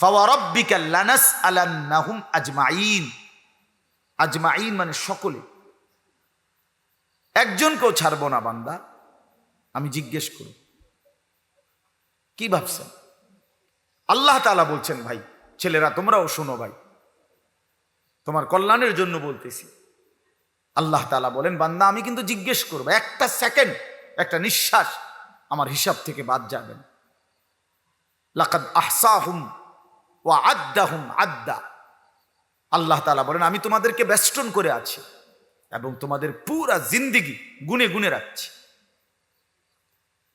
ফাওয়ারাব্বিকা লানাসআলান্নাহুম আজমাইন আজমাইন মানে সকলে। একজনকেও ছাড়বো না, বান্দা। আমি জিজ্ঞেস করব। কি ভাবছেন? আল্লাহ তাআলা বলছেন, ভাই, ছেলেরা, তোমরাও শোনো ভাই। তোমার কল্যাণের জন্য বলতেছি। আল্লাহ তাআলা বলেন, বান্দা, আমি কিন্তু জিজ্ঞেস করব। একটা সেকেন্ড, একটা নিঃশ্বাস আমার হিসাব থেকে বাদ যাবেন। লাকাদ আহসাহুম ওয়া আদ্দাহুম আদ্দা। আল্লাহ তালা বলেন, আমি তোমাদেরকে বেষ্টন করে আছি এবং তোমাদের পুরা জিন্দিগি গুনে গুনে রাখছি।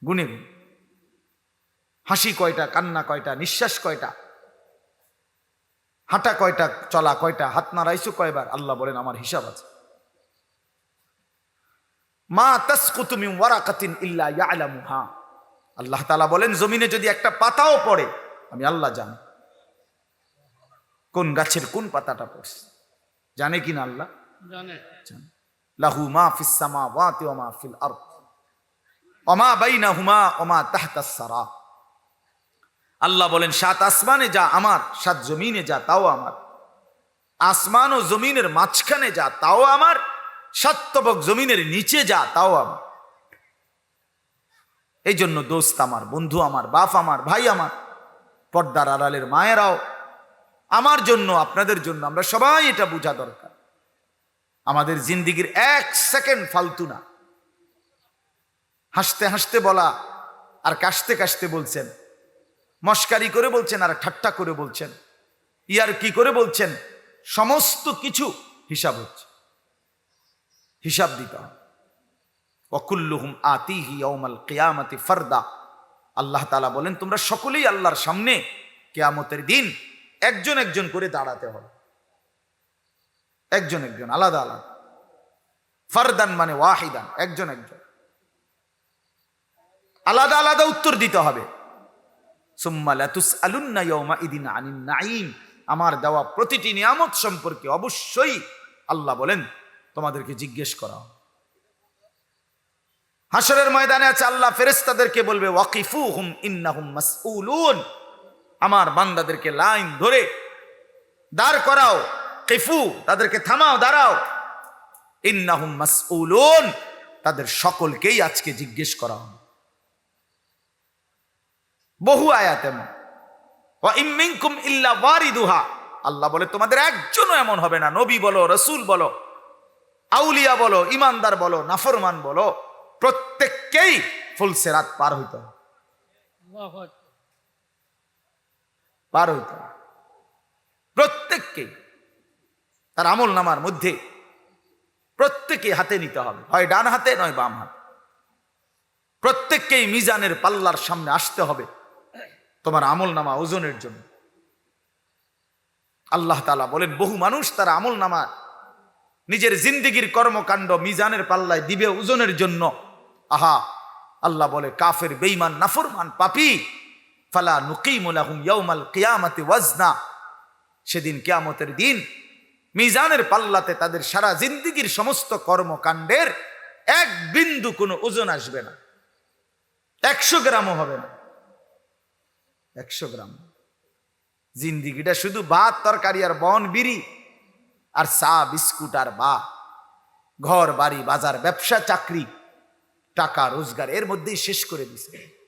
গুনে গুনে। হাসি কয়টা, কান্না কয়টা, নিঃশ্বাস কয়টা, হাঁটা কয়টা, চলা কয়টা, হাত নাড়াইছো কয়বার? আল্লাহ বলেন, আমার হিসাব আছে। মা তাসকুতু মিন ওয়ারাকাতিন ইল্লা ইয়ালামুহা। আল্লাহ তাআলা বলেন, জমিনে যদি একটা পাতাও পড়ে, আমি আল্লাহ জানি। কোন গাছের কোন পাতাটা পড়ছে? জানে কি না আল্লাহ? জানে। লাহু মা ফিস সামাওয়াতি ওয়া মা ফিল আরদ। ওয়া মা বাইনাহুমা ওয়া মা তাহতাস সারা। আল্লাহ বলেন সাত আসমানে যা আমার সাত জমিনে যা তাও আমার। আসমান ও জমিনের মাঝখানে যা তাও আমার। সাতবক জমিনের নিচে যা তাও আমার। এই জন্য দোস্ত আমার বন্ধু আমার বাপ আমার ভাই আমার পর্দার আড়ালের মায়েরাও আমার জন্য, আপনাদের জন্য, আমরা সবাই এটা বোঝা দরকার। আমাদের জিন্দিগির এক সেকেন্ড ফালতু না। হাসতে হাসতে বলা, আর কাশতে কাশতে বলছেন। মস্কারি করে বলছেন, আর ঠাট্টা করে বলছেন। ইয়ার কি করে বলছেন? সমস্ত কিছু হিসাব হচ্ছে। হিসাব দিতে হবে। অকুল্লুহুম আতিহি ওমাল কেয়ামতি ফরদা। আল্লাহ তালা বলেন, তোমরা সকলেই আল্লাহর সামনে কেয়ামতের দিন একজন একজন করে দাঁড়াতে হবে। একজন একজন, আলাদা আলাদা। ফারদান মানে ওয়াহিদান, একজন একজন। আলাদা আলাদা উত্তর দিতে হবে। আমার দেওয়া প্রতিটি নিয়ামত সম্পর্কে অবশ্যই আল্লাহ বলেন, তোমাদেরকে জিজ্ঞেস করা। হাসরের ময়দানে আছে আল্লাহ ফেরেশতাদেরকে বলবে ওয়াকিফু হুম ইন্নাহুম মাসউলুন। আমার বান্দাদেরকে লাইন ধরে দাঁড় করাও, কিফু, তাদেরকে থামাও, দাঁড়াও। ইন্নাহুম তাদের সকলকেই আজকে জিজ্ঞেস করা হবে। বহু আয়াত এমন। আল্লাহ বলে, তোমাদের একজনও এমন হবে না। নবী বলো, রসুল বলো, আউলিয়া বলো ইমানদার বলো, নাফরমান বলো, প্রত্যেককেই ফুলসেরাত পার হইতে। পার হইতে হবে। প্রত্যেককেই তার আমল নামার মধ্যে প্রত্যেকে হাতে নিতে হবে। হয় ডান হাতে, নয় বাম হাতে। প্রত্যেককেই মিজানের পাল্লার সামনে আসতে হবে তোমার আমল নামা ওজনের জন্য। আল্লাহ তালা বলেন, বহু মানুষ তার আমল নামা নিজের জিন্দিগির কর্মকাণ্ড মিজানের পাল্লায় দিবে ওজনের জন্য। আহা, আল্লাহ বলে, কাফের বেইমান নাফরমান, পাপি ফালা নুকিমুলাহুম ইয়াউমাল কিয়ামাতি ওয়াজনা। সেদিন কিয়ামতের দিন মিজানের পাল্লাতে তাদের সারা জিন্দিগির সমস্ত কর্মকাণ্ডের এক বিন্দু কোনো ওজন আসবে না। একশো গ্রামও হবে না। একশো গ্রাম। জিন্দিগিটা শুধু ভাত, তরকারি আর বন, বিড়ি আর চা, বিস্কুট আর বা। ঘর, বাড়ি, বাজার, ব্যবসা, চাকরি, টাকা, রোজগার, এর মধ্যেই শেষ করে দিছে